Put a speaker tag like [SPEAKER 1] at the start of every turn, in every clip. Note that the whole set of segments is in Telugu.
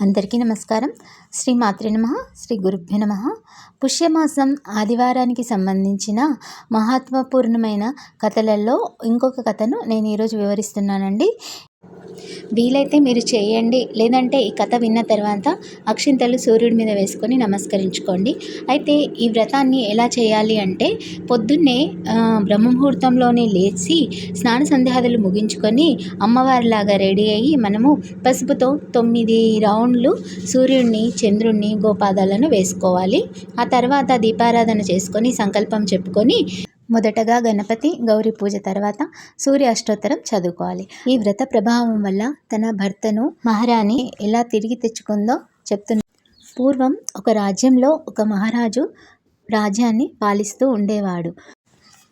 [SPEAKER 1] అందరికీ నమస్కారం. శ్రీ మాతృ నమ శ్రీ గురుభ్య నమ. పుష్యమాసం ఆదివారానికి సంబంధించిన మహత్వపూర్ణమైన కథలలో ఇంకొక కథను నేను ఈరోజు వివరిస్తున్నానండి. వీలైతే మీరు చేయండి. లేదంటే ఈ కథ విన్న తర్వాత అక్షింతలు సూర్యుడి మీద వేసుకొని నమస్కరించుకోండి. అయితే ఈ వ్రతాన్ని ఎలా చేయాలి అంటే పొద్దున్నే బ్రహ్మముహూర్తంలోనే లేచి స్నాన సంధ్యాదులు ముగించుకొని అమ్మవారిలాగా రెడీ అయ్యి మనము పసుపుతో తొమ్మిది రౌండ్లు సూర్యుడిని చంద్రుణ్ణి గోపాదాలను వేసుకోవాలి. ఆ తర్వాత దీపారాధన చేసుకొని సంకల్పం చెప్పుకొని మొదటగా గణపతి గౌరీ పూజ తర్వాత సూర్య అష్టోత్తరం చదువుకోవాలి. ఈ వ్రత ప్రభావం వల్ల తన భర్తను మహారాణి ఎలా తిరిగి తెచ్చుకుందో చెప్తున్న పూర్వం ఒక రాజ్యంలో ఒక మహారాజు రాజ్యాన్ని పాలిస్తూ ఉండేవాడు.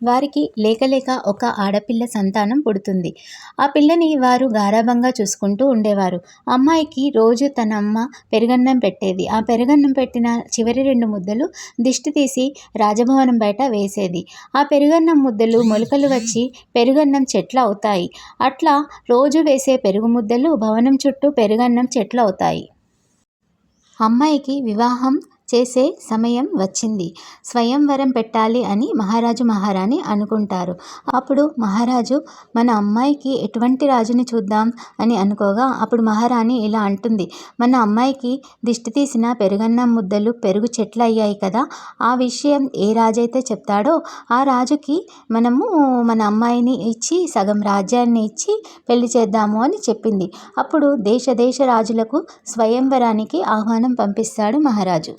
[SPEAKER 1] వారికి లేకలేక ఒక ఆడపిల్ల సంతానం పుడుతుంది. ఆ పిల్లని వారు గారాభంగా చూసుకుంటూ ఉండేవారు. అమ్మాయికి రోజు తన అమ్మ పెరుగన్నం పెట్టేది. ఆ పెరుగన్నం పెట్టిన చివరి రెండు ముద్దలు దిష్టి తీసి రాజభవనం బయట వేసేది. ఆ పెరుగన్నం ముద్దలు మొలకలు వచ్చి పెరుగన్నం చెట్లు అవుతాయి. అట్లా రోజు వేసే పెరుగు ముద్దలు భవనం చుట్టూ పెరుగన్నం చెట్లు అవుతాయి. అమ్మాయికి వివాహం చేసే సమయం వచ్చింది. స్వయంవరం పెట్టాలి అని మహారాజు మహారాణి అనుకుంటారు. అప్పుడు మహారాజు మన అమ్మాయికి ఎటువంటి రాజుని చూద్దాం అని అనుకోగా అప్పుడు మహారాణి ఇలా అంటుంది. మన అమ్మాయికి దిష్టి తీసిన పెరుగన్నం ముద్దలు పెరుగు చెట్లు అయ్యాయి కదా ఆ విషయం ఏ రాజైతే చెప్తాడో ఆ రాజుకి మనము మన అమ్మాయిని ఇచ్చి సగం రాజ్యాన్ని ఇచ్చి పెళ్ళి చేద్దాము అని చెప్పింది. అప్పుడు దేశ దేశ రాజులకు స్వయంవరానికి ఆహ్వానం పంపిస్తాడు మహారాజు.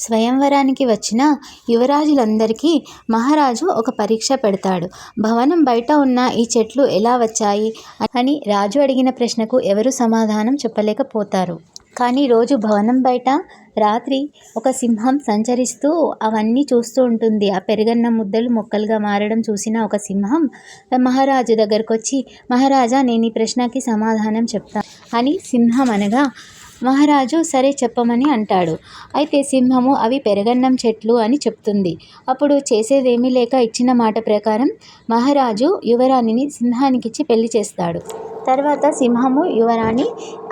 [SPEAKER 1] స్వయంవరానికి వచ్చిన యువరాజులందరికీ మహారాజు ఒక పరీక్ష పెడతాడు. భవనం బయట ఉన్న ఈ చెట్లు ఎలా వచ్చాయి? అని రాజు అడిగిన ప్రశ్నకు ఎవరు సమాధానం చెప్పలేకపోతారు. కానీ రోజు భవనం బయట రాత్రి ఒక సింహం సంచరిస్తూ అవన్నీ చూస్తూ ఉంటుంది. ఆ పెరుగన్న ముద్దలు మొక్కలుగా మారడం చూసిన ఒక సింహం మహారాజు దగ్గరకు వచ్చి మహారాజా నేను ఈ ప్రశ్నకి సమాధానం చెప్తాను అని సింహం అనగా మహారాజు సరే చెప్పమని అంటాడు. అయితే సింహము అవి పెరగన్నం చెట్లు అని చెప్తుంది. అప్పుడు చేసేదేమీ లేక ఇచ్చిన మాట ప్రకారం మహారాజు యువరాణిని సింహానికిచ్చి పెళ్ళి చేస్తాడు. తర్వాత సింహము యువరాణి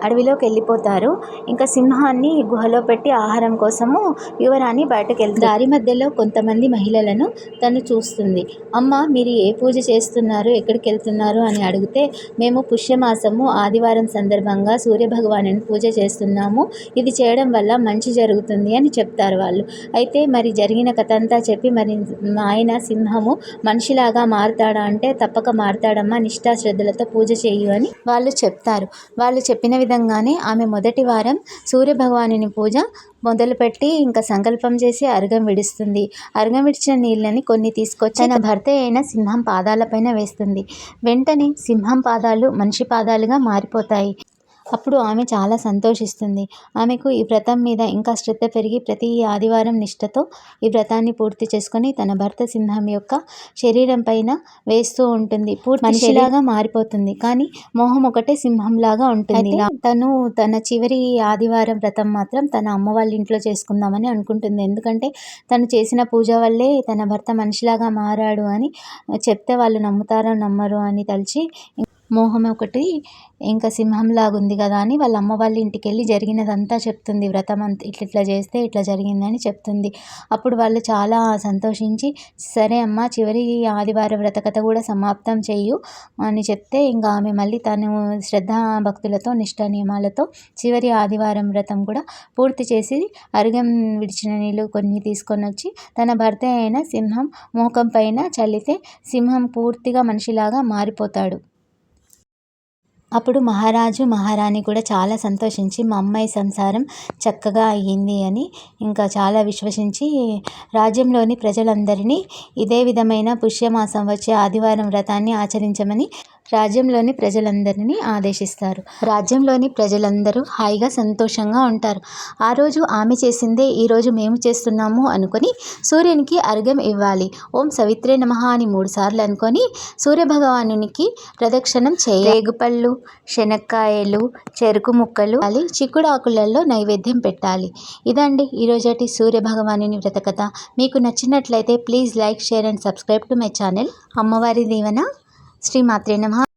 [SPEAKER 1] అడవిలోకి వెళ్ళిపోతారు. ఇంకా సింహాన్ని గుహలో పెట్టి ఆహారం కోసము యువరాణి బయటకు వెళ్తారు దారి మధ్యలో కొంతమంది మహిళలను తను చూస్తుంది. అమ్మ మీరు ఏ పూజ చేస్తున్నారు? ఎక్కడికి వెళ్తున్నారు అని అడిగితే మేము పుష్యమాసము ఆదివారం సందర్భంగా సూర్యభగవాను పూజ చేస్తున్నాము. ఇది చేయడం వల్ల మంచి జరుగుతుంది అని చెప్తారు వాళ్ళు. అయితే మరి జరిగిన కథ అంతా చెప్పి మరి ఆయన సింహము మనిషిలాగా మారుతాడా అంటే తప్పక మారుతాడమ్మా. నిష్ఠాశ్రద్ధలతో పూజ చేయు అని వాళ్ళు చెప్తారు. వాళ్ళు చెప్పిన విధంగానే ఆమె మొదటి వారం సూర్యభగవానుని పూజ మొదలుపెట్టి ఇంకా సంకల్పం చేసి అర్ఘం విడుస్తుంది. అర్ఘం విడిచిన నీళ్ళని కొన్ని తీసుకొచ్చి తన భర్త అయిన సింహం పాదాలపైన వేస్తుంది. వెంటనే సింహం పాదాలు మనిషి పాదాలుగా మారిపోతాయి. అప్పుడు ఆమె చాలా సంతోషిస్తుంది. ఆమెకు ఈ వ్రతం మీద ఇంకా శ్రద్ధ పెరిగి ప్రతి ఆదివారం నిష్టతో ఈ వ్రతాన్ని పూర్తి చేసుకొని తన భర్త సింహం యొక్క శరీరం పైన వేస్తూ ఉంటుంది. పూర్తి మనిషిలాగా మారిపోతుంది. కానీ మోహం ఒకటే సింహంలాగా ఉంటుంది. తను తన చివరి ఆదివారం వ్రతం మాత్రం తన అమ్మ వాళ్ళ ఇంట్లో చేసుకుందామని అనుకుంటుంది. ఎందుకంటే తను చేసిన పూజ వల్లే తన భర్త మనిషిలాగా మారాడు అని చెప్తే వాళ్ళు నమ్ముతారో నమ్మరు అని తలిచి మోహం ఒకటి ఇంకా సింహంలాగా ఉంది కదా అని వాళ్ళ అమ్మ వాళ్ళ ఇంటికి వెళ్ళి జరిగినదంతా చెప్తుంది. వ్రతం అంత ఇట్లా ఇట్లా చేస్తే ఇట్లా జరిగిందని చెప్తుంది. అప్పుడు వాళ్ళు చాలా సంతోషించి సరే అమ్మ చివరి ఆదివారం వ్రతకథ కూడా సమాప్తం చేయు అని చెప్తే ఇంకా ఆమె మళ్ళీ తను శ్రద్ధా భక్తులతో నిష్ఠ నియమాలతో చివరి ఆదివారం వ్రతం కూడా పూర్తి చేసి అరుగం విడిచిన నీళ్ళు కొన్ని తీసుకొని వచ్చి తన భర్త అయిన సింహం మోకం పైన చల్లితే సింహం పూర్తిగా మనిషిలాగా మారిపోతాడు. అప్పుడు మహారాజు మహారాణి కూడా చాలా సంతోషించి మా అమ్మాయి సంసారం చక్కగా అయ్యింది అని ఇంకా చాలా విశ్వసించి రాజ్యంలోని ప్రజలందరినీ ఇదే విధమైన పుష్యమాసం వచ్చే ఆదివారం వ్రతాన్ని ఆచరించమని రాజ్యంలోని ప్రజలందరినీ ఆదేశిస్తారు. రాజ్యంలోని ప్రజలందరూ హాయిగా సంతోషంగా ఉంటారు. ఆ రోజు ఆమె చేసిందే ఈరోజు మేము చేస్తున్నాము అనుకొని సూర్యునికి అర్ఘ్యం ఇవ్వాలి. ఓం సవిత్రే నమ అని మూడు సార్లు అనుకొని సూర్యభగవానునికి ప్రదక్షిణం చేయ రేగుపళ్ళు శనక్కాయలు చెరుకు ముక్కలు అది చిక్కుడు ఆకులలో నైవేద్యం పెట్టాలి. ఇదండి ఈరోజటి సూర్యభగవానుని వ్రతకథ. మీకు నచ్చినట్లయితే please like share and subscribe to my channel. అమ్మవారి దీవెన. శ్రీమాత్రే నమ